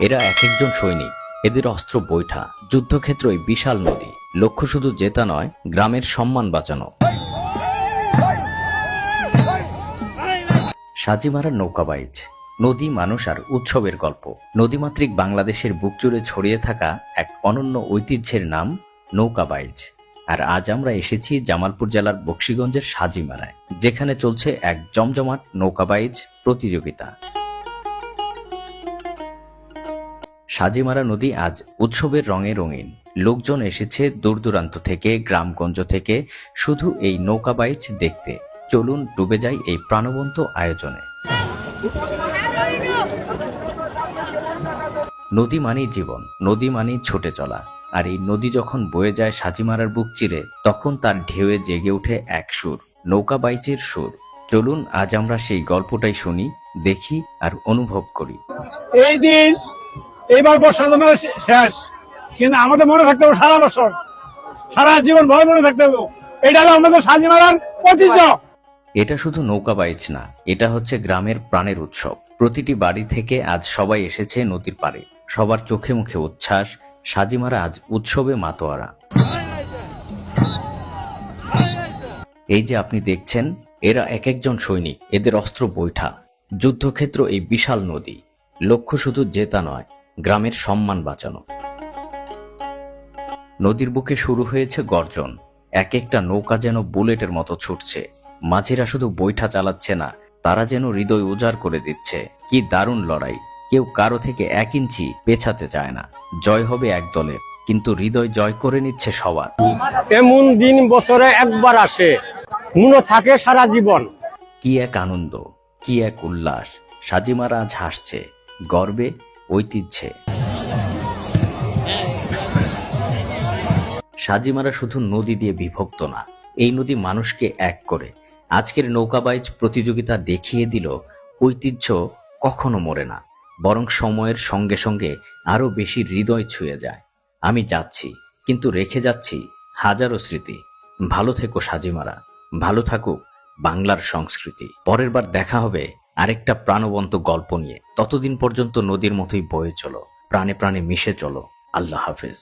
এরা এক একজন সৈনিক, এদের অস্ত্র বৈঠা যুদ্ধক্ষেত্রই বিশাল নদী। লক্ষ্য শুধু জেতা নয়, গ্রামের সম্মান বাঁচানো। সাজিমারার নৌকাবাইজ নদী, মানুষ আর উৎসবের গল্প। নদীমাতৃক বাংলাদেশের বুক জুড়ে ছড়িয়ে থাকা এক অনন্য ঐতিহ্যের নাম নৌকা নৌকাবাইজ আর আজ আমরা এসেছি জামালপুর জেলার বক্সিগঞ্জের সাজিমারায়, যেখানে চলছে এক জমজমাট নৌকাবাইজ প্রতিযোগিতা। সাজিমারা নদী আজ উৎসবের রঙে রঙিন। লোকজন এসেছে দূর দূরান্ত থেকে, গ্রামগঞ্জ থেকে, শুধু এই নৌকা বাইচ দেখতে। চলুন ডুবে যাই এই প্রাণবন্ত আয়োজনে। নদী মানেই জীবন, নদী মানেই ছুটে চলা। আর এই নদী যখন বয়ে যায় সাজিমারার বুক চিরে, তখন তার ঢেউয়ে জেগে ওঠে এক সুর, নৌকা বাইচের সুর। চলুন আজ আমরা সেই গল্পটাই শুনি, দেখি আর অনুভব করি। এই দিন এইবার বর্ষা জমা শেষ। কিন্তু আমাদের মনে থাকতে হবে সারা বছর। সারা জীবন ভয় মনে থাকতে হবে। এটা হলো আমাদের সাজিমারার ঐতিহ্য। এটা শুধু নৌকা বাইচ না, এটা হচ্ছে গ্রামের প্রাণের উৎসব। প্রতিটি বাড়ি থেকে আজ সবাই এসেছে নদীর পাড়ে। সবার চোখে মুখে উচ্ছ্বাস। সাজিমারা আজ উৎসবে মাতোয়ারা। এই যে আপনি দেখছেন, এরা এক একজন সৈনিক, এদের অস্ত্র বৈঠা। যুদ্ধক্ষেত্র এই বিশাল নদী। লক্ষ্য শুধু জেতা নয় গ্রামের সম্মান বাঁচানো। নদীর বুকে শুরু হয়েছে গর্জন। এক একটা নৌকা যেন বুলেটের মতো ছুটছে। মাঝিরা শুধু বৈঠা চালাচ্ছে না তারা যেন হৃদয় উজাড় করে দিচ্ছে। কি দারুণ লড়াই। কেউ কারও থেকে এক ইঞ্চি পেছাতে চায় না। জয় হবে এক দলের কিন্তু হৃদয় জয় করে নিচ্ছে সবার। এমন দিন বছরে একবার আসে। মনে থাকে সারা জীবন। কি এক আনন্দ কি এক উল্লাস। সাজিমারা আজ হাসছে। গর্বে ঐতিহ্যে। সাজিমারা শুধু নদী দিয়ে বিভক্ত না, এই নদী মানুষকে এক করে। আজকের নৌকাবাইজ প্রতিযোগিতা দেখিয়ে দিল ঐতিহ্য কখনো মরে না, বরং সময়ের সঙ্গে সঙ্গে আরও বেশি হৃদয় ছুঁয়ে যায়। আমি যাচ্ছি, কিন্তু রেখে যাচ্ছি হাজারো স্মৃতি। ভালো থেকো সাজিমারা, ভালো থাকুক বাংলার সংস্কৃতি। পরের বার দেখা হবে আরেকটা প্রাণবন্ত গল্প নিয়ে ততদিন পর্যন্ত নদীর মতোই বয়ে চলো, প্রাণে প্রাণে মিশে চলো। আল্লাহ হাফেজ।